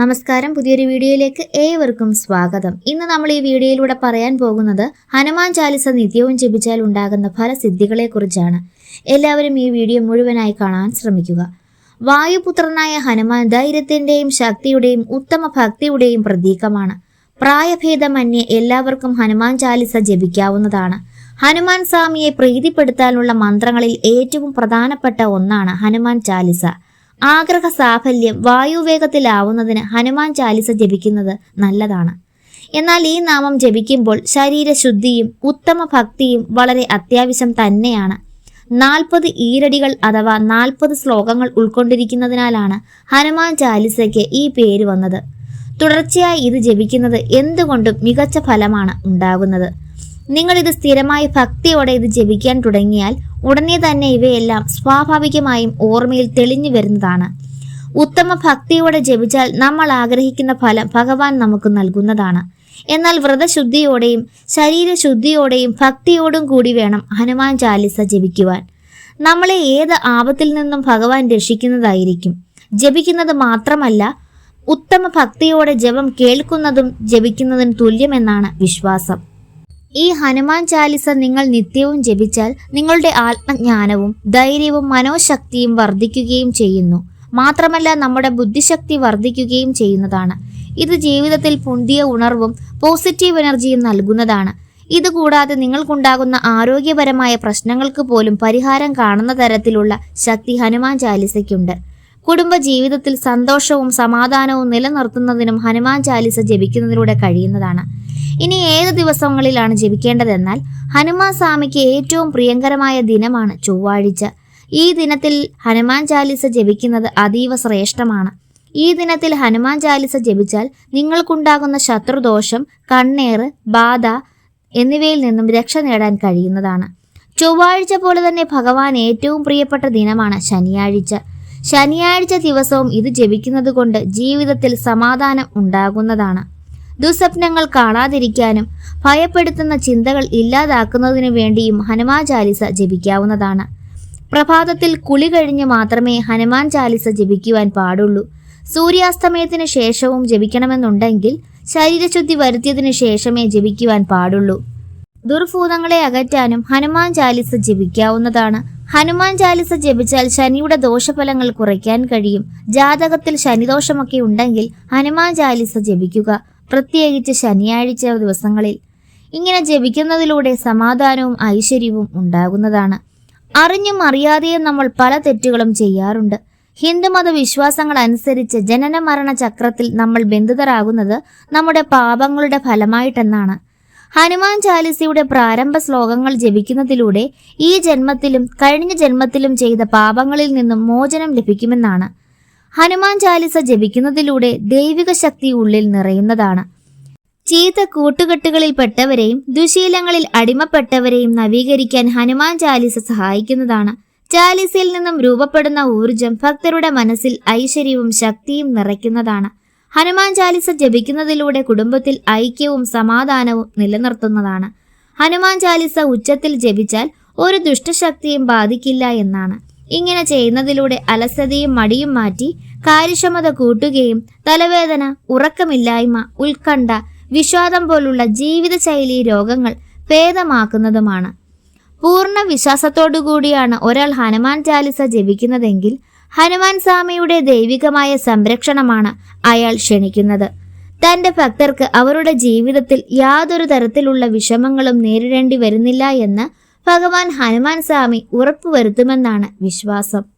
നമസ്കാരം. പുതിയൊരു വീഡിയോയിലേക്ക് ഏവർക്കും സ്വാഗതം. ഇന്ന് നമ്മൾ ഈ വീഡിയോയിലൂടെ പറയാൻ പോകുന്നത് ഹനുമാൻ ചാലിസ നിത്യവും ജപിച്ചാൽ ഉണ്ടാകുന്ന ഫലസിദ്ധികളെക്കുറിച്ചാണ്. എല്ലാവരും ഈ വീഡിയോ മുഴുവനായി കാണാൻ ശ്രമിക്കുക. വായുപുത്രനായ ഹനുമാൻ ധൈര്യത്തിന്റെയും ശക്തിയുടെയും ഉത്തമ ഭക്തിയുടെയും പ്രതീകമാണ്. പ്രായഭേദമന്യേ എല്ലാവർക്കും ഹനുമാൻ ചാലിസ ജപിക്കാവുന്നതാണ്. ഹനുമാൻ സ്വാമിയെ പ്രീതിപ്പെടുത്താനുള്ള മന്ത്രങ്ങളിൽ ഏറ്റവും പ്രധാനപ്പെട്ട ഒന്നാണ് ഹനുമാൻ ചാലിസ. ആഗ്രഹ സാഫല്യം വായുവേഗത്തിലാവുന്നതിന് ഹനുമാൻ ചാലിസ ജപിക്കുന്നത് നല്ലതാണ്. എന്നാൽ ഈ നാമം ജപിക്കുമ്പോൾ ശരീരശുദ്ധിയും ഉത്തമ ഭക്തിയും വളരെ അത്യാവശ്യം തന്നെയാണ്. നാൽപ്പത് ഈരടികൾ അഥവാ നാൽപ്പത് ശ്ലോകങ്ങൾ ഉൾക്കൊണ്ടിരിക്കുന്നതിനാലാണ് ഹനുമാൻ ചാലിസയ്ക്ക് ഈ പേര് വന്നത്. തുടർച്ചയായി ഇത് ജപിക്കുന്നത് എന്തുകൊണ്ടും മികച്ച ഫലമാണ് ഉണ്ടാകുന്നത്. നിങ്ങൾ ഇത് സ്ഥിരമായി ഭക്തിയോടെ ഇത് ജപിക്കാൻ തുടങ്ങിയാൽ ഉടനെ തന്നെ ഇവയെല്ലാം സ്വാഭാവികമായും ഓർമ്മയിൽ തെളിഞ്ഞു വരുന്നതാണ്. ഉത്തമ ഭക്തിയോടെ ജപിച്ചാൽ നമ്മൾ ആഗ്രഹിക്കുന്ന ഫലം ഭഗവാൻ നമുക്ക് നൽകുന്നതാണ്. എന്നാൽ വ്രതശുദ്ധിയോടെയും ശരീരശുദ്ധിയോടെയും ഭക്തിയോടും കൂടി വേണം ഹനുമാൻ ചാലിസ ജപിക്കുവാൻ. നമ്മളെ ഏത് ആപത്തിൽ നിന്നും ഭഗവാൻ രക്ഷിക്കുന്നതായിരിക്കും? ജപിക്കുന്നത് മാത്രമല്ല ഉത്തമ ഭക്തിയോടെ ജപം കേൾക്കുന്നതും ജപിക്കുന്നതിന് തുല്യമെന്നാണ് വിശ്വാസം. ഈ ഹനുമാൻ ചാലിസ നിങ്ങൾ നിത്യവും ജപിച്ചാൽ നിങ്ങളുടെ ആത്മജ്ഞാനവും ധൈര്യവും മനോശക്തിയും വർദ്ധിക്കുകയും ചെയ്യുന്നു. മാത്രമല്ല നമ്മുടെ ബുദ്ധിശക്തി വർദ്ധിക്കുകയും ചെയ്യുന്നതാണ്. ഇത് ജീവിതത്തിൽ പുതിയ ഉണർവും പോസിറ്റീവ് എനർജിയും നൽകുന്നതാണ്. ഇതുകൂടാതെ നിങ്ങൾക്കുണ്ടാകുന്ന ആരോഗ്യപരമായ പ്രശ്നങ്ങൾക്ക് പോലും പരിഹാരം കാണുന്ന തരത്തിലുള്ള ശക്തി ഹനുമാൻ ചാലിസയ്ക്കുണ്ട്. കുടുംബ ജീവിതത്തിൽ സന്തോഷവും സമാധാനവും നിലനിർത്തുന്നതിനും ഹനുമാൻ ചാലിസ ജപിക്കുന്നതിലൂടെ കഴിയുന്നതാണ്. ഇനി ഏത് ദിവസങ്ങളിലാണ് ജപിക്കേണ്ടതെന്നാൽ ഹനുമാൻ സ്വാമിക്ക് ഏറ്റവും പ്രിയങ്കരമായ ദിനമാണ് ചൊവ്വാഴ്ച. ഈ ദിനത്തിൽ ഹനുമാൻ ചാലിസ ജപിക്കുന്നത് അതീവ ശ്രേഷ്ഠമാണ്. ഈ ദിനത്തിൽ ഹനുമാൻ ചാലിസ ജപിച്ചാൽ നിങ്ങൾക്കുണ്ടാകുന്ന ശത്രുദോഷം കണ്ണേറ് ബാധ എന്നിവയിൽ നിന്നും രക്ഷ നേടാൻ കഴിയുന്നതാണ്. ചൊവ്വാഴ്ച പോലെ തന്നെ ഭഗവാൻ ഏറ്റവും പ്രിയപ്പെട്ട ദിനമാണ് ശനിയാഴ്ച. ശനിയാഴ്ച ദിവസവും ഇത് ജപിക്കുന്നത് കൊണ്ട് ജീവിതത്തിൽ സമാധാനം ഉണ്ടാകുന്നതാണ്. ദുസ്വപ്നങ്ങൾ കാണാതിരിക്കാനും ഭയപ്പെടുത്തുന്ന ചിന്തകൾ ഇല്ലാതാക്കുന്നതിനു വേണ്ടിയും ഹനുമാൻ ചാലിസ ജപിക്കാവുന്നതാണ്. പ്രഭാതത്തിൽ കുളി കഴിഞ്ഞ് മാത്രമേ ഹനുമാൻ ചാലിസ ജപിക്കുവാൻ പാടുള്ളൂ. സൂര്യാസ്തമയത്തിന് ശേഷവും ജപിക്കണമെന്നുണ്ടെങ്കിൽ ശരീരശുദ്ധി വരുത്തിയതിനു ശേഷമേ ജപിക്കുവാൻ പാടുള്ളൂ. ദുർഭൂതങ്ങളെ അകറ്റാനും ഹനുമാൻ ചാലിസ ജപിക്കാവുന്നതാണ്. ഹനുമാൻ ചാലിസ ജപിച്ചാൽ ശനിയുടെ ദോഷഫലങ്ങൾ കുറയ്ക്കാൻ കഴിയും. ജാതകത്തിൽ ശനിദോഷമൊക്കെ ഉണ്ടെങ്കിൽ ഹനുമാൻ ചാലിസ ജപിക്കുക. പ്രത്യേകിച്ച് ശനിയാഴ്ച ദിവസങ്ങളിൽ. ഇങ്ങനെ ജപിക്കുന്നതിലൂടെ സമാധാനവും ഐശ്വര്യവും ഉണ്ടാകുന്നതാണ്. അറിഞ്ഞും അറിയാതെയും നമ്മൾ പല തെറ്റുകളും ചെയ്യാറുണ്ട്. ഹിന്ദുമത വിശ്വാസങ്ങൾ അനുസരിച്ച് ജനന മരണ ചക്രത്തിൽ നമ്മൾ ബന്ധിതരാകുന്നത് നമ്മുടെ പാപങ്ങളുടെ ഫലമായിട്ടെന്നാണ്. ഹനുമാൻ ചാലിസയുടെ പ്രാരംഭ ശ്ലോകങ്ങൾ ജപിക്കുന്നതിലൂടെ ഈ ജന്മത്തിലും കഴിഞ്ഞ ജന്മത്തിലും ചെയ്ത പാപങ്ങളിൽ നിന്നും മോചനം ലഭിക്കുമെന്നാണ്. ഹനുമാൻ ചാലിസ ജപിക്കുന്നതിലൂടെ ദൈവിക ശക്തി ഉള്ളിൽ നിറയുന്നതാണ്. ചീത്ത കൂട്ടുകെട്ടുകളിൽപ്പെട്ടവരെയും ദുശീലങ്ങളിൽ അടിമപ്പെട്ടവരെയും നവീകരിക്കാൻ ഹനുമാൻ ചാലിസ സഹായിക്കുന്നതാണ്. ചാലിസയിൽ നിന്നും രൂപപ്പെടുന്ന ഊർജം ഭക്തരുടെ മനസ്സിൽ ഐശ്വര്യവും ശക്തിയും നിറയ്ക്കുന്നതാണ്. ഹനുമാൻ ചാലിസ ജപിക്കുന്നതിലൂടെ കുടുംബത്തിൽ ഐക്യവും സമാധാനവും നിലനിർത്തുന്നതാണ്. ഹനുമാൻ ചാലിസ ഉച്ചത്തിൽ ജപിച്ചാൽ ഒരു ദുഷ്ടശക്തിയും ബാധിക്കില്ല എന്നാണ്. ഇങ്ങനെ ചെയ്യുന്നതിലൂടെ അലസതയും മടിയും മാറ്റി കാര്യക്ഷമത കൂട്ടുകയും തലവേദന ഉറക്കമില്ലായ്മ ഉത്കണ്ഠ വിഷാദം പോലുള്ള ജീവിതശൈലി രോഗങ്ങൾ ഭേദമാക്കുന്നതുമാണ്. പൂർണ വിശ്വാസത്തോടുകൂടിയാണ് ഒരാൾ ഹനുമാൻ ചാലിസ ജപിക്കുന്നതെങ്കിൽ ഹനുമാൻ സ്വാമിയുടെ ദൈവികമായ സംരക്ഷണമാണ് അയാൾ ക്ഷണിക്കുന്നത്. തന്റെ ഭക്തർക്ക് അവരുടെ ജീവിതത്തിൽ യാതൊരു തരത്തിലുള്ള വിഷമങ്ങളും നേരിടേണ്ടി വരുന്നില്ല എന്ന് ഭഗവാൻ ഹനുമാൻ സ്വാമി ഉറപ്പുവരുത്തുമെന്നാണ് വിശ്വാസം.